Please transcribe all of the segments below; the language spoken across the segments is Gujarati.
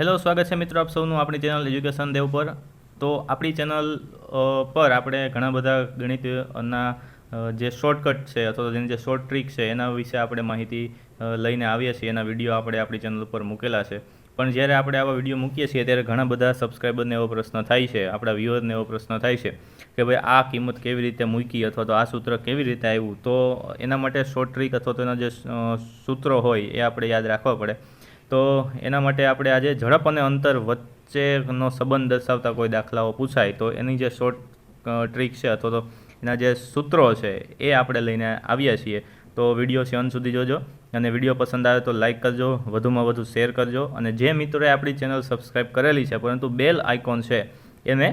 હેલો, સ્વાગત છે મિત્રો આપ સૌનું આપણી ચેનલ એજ્યુકેશન દેવ પર. તો આપણી ચેનલ પર આપણે ઘણા બધા ગણિતના જે શોર્ટકટ છે અથવા તો જેની જે શોર્ટ ટ્રીક છે એના વિશે આપણે માહિતી લઈને આવીએ છીએ. એના વીડિયો આપણે આપણી ચેનલ ઉપર મૂકેલા છે. પણ જ્યારે આપણે આવા વીડિયો મૂકીએ છીએ ત્યારે ઘણા બધા સબસ્ક્રાઈબરને એવો પ્રશ્ન થાય છે, આપણા વ્યુઅરને એવો પ્રશ્ન થાય છે કે ભાઈ આ કિંમત કેવી રીતે મૂકી અથવા તો આ સૂત્ર કેવી રીતે આવ્યું? તો એના માટે શોર્ટ ટ્રીક અથવા તો એના જે સૂત્રો હોય એ આપણે યાદ રાખવા પડે. તો એના માટે આપણે આજે ઝડપ અને અંતર વચ્ચેનો સંબંધ દર્શાવતા કોઈ દાખલાઓ પૂછાય તો એની જે શોર્ટ ટ્રીક છે અથવા તો એના જે સૂત્રો છે એ આપણે લઈને આવ્યા છીએ. તો વીડિયો છે અંત સુધી જોજો અને વીડિયો પસંદ આવે તો લાઇક કરજો, વધુમાં વધુ શેર કરજો અને જે મિત્રોએ આપણી ચેનલ સબસ્ક્રાઈબ કરેલી છે પરંતુ બેલ આઇકોન છે એને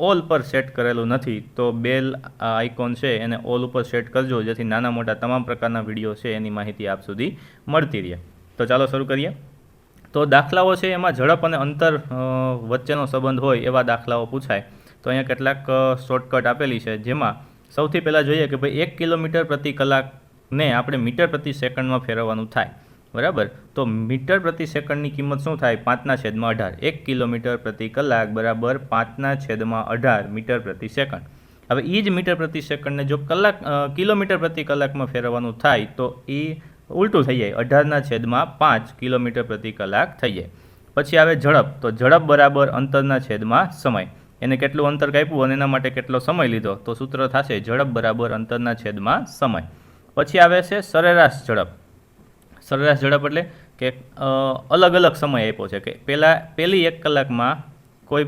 ઓલ પર સેટ કરેલું નથી તો બેલ આઇકોન છે એને ઓલ ઉપર સેટ કરજો જેથી નાના મોટા તમામ પ્રકારના વીડિયો છે એની માહિતી આપ સુધી મળતી રહે. તો ચાલો શરૂ કરીએ. તો દાખલાઓ છે એમાં ઝડપ અને અંતર વચ્ચેનો સંબંધ હોય એવા દાખલાઓ પૂછાય. તો અહીંયા કેટલાક શોર્ટકટ આપેલી છે, જેમાં સૌથી પહેલાં જોઈએ કે ભાઈ એક કિલોમીટર પ્રતિ કલાકને આપણે મીટર પ્રતિ સેકન્ડમાં ફેરવવાનું થાય. બરાબર? તો મીટર પ્રતિ સેકન્ડની કિંમત શું થાય? પાંચના છેદમાં અઢાર. એક કિલોમીટર પ્રતિ કલાક બરાબર પાંચના છેદમાં અઢાર મીટર પ્રતિ સેકન્ડ. હવે એ જ મીટર પ્રતિ સેકન્ડને જો કલાક કિલોમીટર પ્રતિ કલાકમાં ફેરવવાનું થાય, તો એ ઉલટું થઈ જાય. અઢારના છેદમાં પાંચ કિલોમીટર પ્રતિ કલાક થઈ જાય. પછી આવે ઝડપ. તો ઝડપ બરાબર અંતરના છેદમાં સમય. એને કેટલું અંતર કાપ્યું અને એના માટે કેટલો સમય લીધો? તો સૂત્ર થશે ઝડપ બરાબર અંતરના છેદમાં સમય. પછી આવે છે સરેરાશ ઝડપ. સરેરાશ ઝડપ એટલે કે અલગ અલગ સમય આપ્યો છે કે પહેલાં પહેલી એક કલાકમાં કોઈ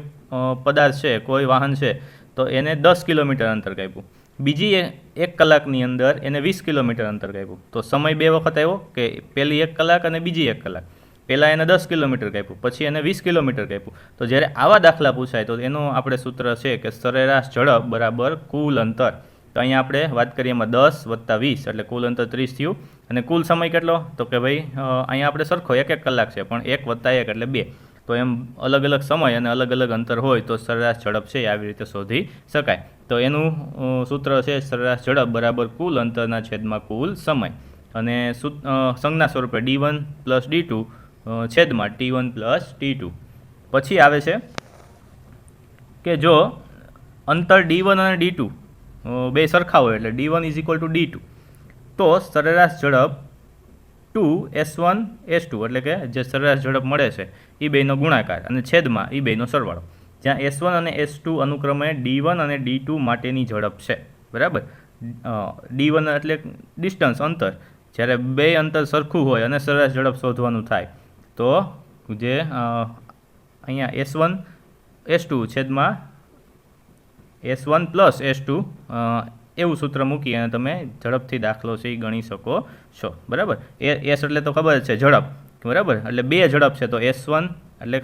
પદાર્થ છે, કોઈ વાહન છે, તો એને દસ કિલોમીટર અંતર કાપ્યું. બીજી એક કલાકની અંદર એને વીસ કિલોમીટર અંતર કાપ્યું. તો સમય બે વખત આવ્યો કે પહેલી એક કલાક અને બીજી એક કલાક. પહેલાં એને દસ કિલોમીટર કાપ્યું, પછી એને વીસ કિલોમીટર કાપ્યું. તો જ્યારે આવા દાખલા પૂછાય, તો એનું આપણે સૂત્ર છે કે સરેરાશ ઝડપ બરાબર કુલ અંતર. તો અહીંયા આપણે વાત કરીએ એમાં દસ વત્તા વીસ, એટલે કુલ અંતર ત્રીસ થયું. અને કુલ સમય કેટલો? તો કે ભાઈ અહીંયા આપણે સરખો એક એક કલાક છે, પણ એક વત્તા એક એટલે બે. તો એમ અલગ અલગ સમય અને અલગ અલગ અંતર હોય તો સરેરાશ ઝડપ છે એ આવી રીતે શોધી શકાય. તો એનું સૂત્ર છે સરેરાશ ઝડપ બરાબર કુલ અંતરના છેદમાં કુલ સમય. અને સંજ્ઞા સ્વરૂપે D one plus D two છેદમાં T one plus T two. પછી આવે છે કે જો અંતર ડી વન અને ડી ટુ બે સરખા હોય એટલે D one is equal to D two. તો સરેરાશ ઝડપ two, S one, S two, એટલે કે જે સરેરાશ ઝડપ મળે છે એ બેનો ગુણાકાર અને છેદમાં એ બેનો સરવાળો. જ્યાં એસ વન અને એસ ટુ અનુક્રમે ડી વન અને ડી ટુ માટેની ઝડપ છે, બરાબર? ડી વન એટલે ડિસ્ટન્સ, અંતર. જ્યારે બે અંતર સરખું હોય અને સરેરાશ ઝડપ શોધવાનું થાય, તો જે અહીંયા એસ વન, એસ ટુ છેદમાં S one plus S two એવું સૂત્ર મૂકી અને તમે ઝડપથી દાખલો છે એ ગણી શકો છો. બરાબર? એ, એસ એટલે તો ખબર છે, ઝડપ. બરાબર? એટલે બે ઝડપ છે, તો એસ વન એટલે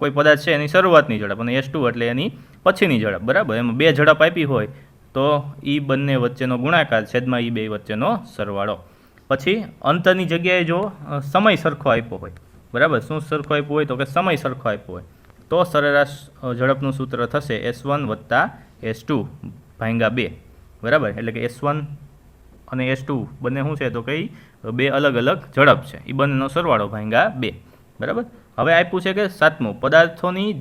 કોઈ પદાર્થ છે એની શરૂઆતની ઝડપ અને એસ ટુ એટલે એની પછીની ઝડપ. બરાબર? એમાં બે ઝડપ આપી હોય, તો એ બંને વચ્ચેનો ગુણાકાર છેદમાં એ બે વચ્ચેનો સરવાળો. પછી અંતરની જગ્યાએ જો સમય સરખો આપ્યો હોય, બરાબર? શું સરખો આપ્યો હોય? તો કે સમય સરખો આપ્યો હોય. તો સરેરાશ ઝડપનું સૂત્ર થશે એસ વન વત્તા એસ ટુ. ભાંગા બે. બરાબર? એટલે કે એસ વન અને એસ ટુ બંને શું છે? તો કઈ, બે અલગ અલગ ઝડપ છે. એ બંનેનો સરવાળો ભાંગા બે. બરાબર? હવે આપ્યું છે કે સાતમું. પદાર્થોની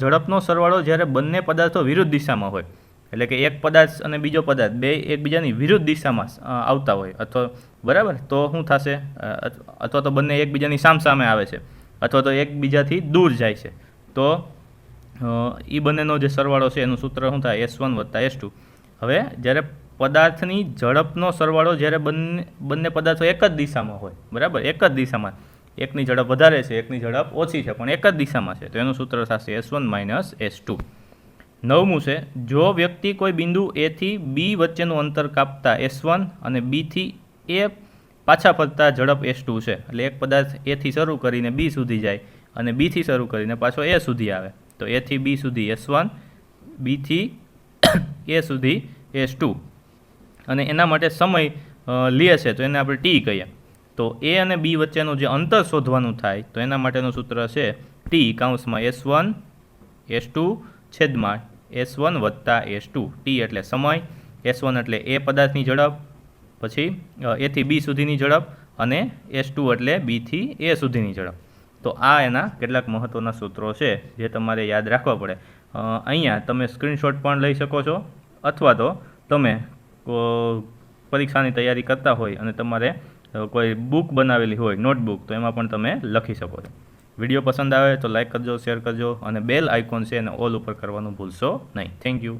ઝડપનો સરવાળો જ્યારે બંને પદાર્થો વિરુદ્ધ દિશામાં હોય, એટલે કે એક પદાર્થ અને બીજો પદાર્થ બે એકબીજાની વિરુદ્ધ દિશામાં આવતા હોય, અથવા, બરાબર? તો શું થશે? અથવા તો બંને એકબીજાની સામસામે આવે છે, અથવા તો એકબીજાથી દૂર જાય છે. તો એ બંનેનો જે સરવાળો છે, એનું સૂત્ર શું થાય? એસ વન વત્તા એસ ટુ હવે જ્યારે પદાર્થની ઝડપનો સરવાળો જ્યારે બંને બંને પદાર્થો એક જ દિશામાં હોય, બરાબર? એક જ દિશામાં. એકની ઝડપ વધારે છે, એકની ઝડપ ઓછી છે, પણ એક જ દિશામાં છે. તો એનું સૂત્ર થશે S one minus S two નવમું છે, જો વ્યક્તિ કોઈ બિંદુ એથી બી વચ્ચેનું અંતર કાપતા એસ વન અને બીથી એ પાછા ફરતા ઝડપ એસ ટુ છે. એટલે એક પદાર્થ એથી શરૂ કરીને બી સુધી જાય અને બીથી શરૂ કરીને પાછો એ સુધી આવે. તો એથી બી સુધી એસ વન બીથી એ સુધી એસ ટુ અને એના માટે સમય લે છે, તો એને આપણે ટી કહીએ. તો એ અને બી વચ્ચેનું જે અંતર શોધવાનું થાય, તો એના માટેનું સૂત્ર છે ટી કાઉન્સમાં એસ વન એસ ટુ છેદમાં એસ વન વત્તા એસ ટુ ટી એટલે સમય એસ વન એટલે એ પદાર્થની ઝડપ, પછી એથી બી સુધીની ઝડપ અને એસ ટુ એટલે બીથી એ સુધીની ઝડપ. તો આ એના કેટલાક મહત્ત્વના સૂત્રો છે જે તમારે યાદ રાખવા પડે. અહીંયા તમે સ્ક્રીનશોટ પણ લઈ શકો છો, અથવા તો તમે પરીક્ષાની તૈયારી કરતા હોય અને તમારે કોઈ બુક બનાવેલી હોય, નોટબુક, તો એમાં પણ તમે લખી શકો છો. વીડિયો પસંદ આવે તો લાઇક કરજો, શેર કરજો અને બેલ આઇકોન છે એને ઓલ ઉપર કરવાનું ભૂલશો નહીં. Thank you.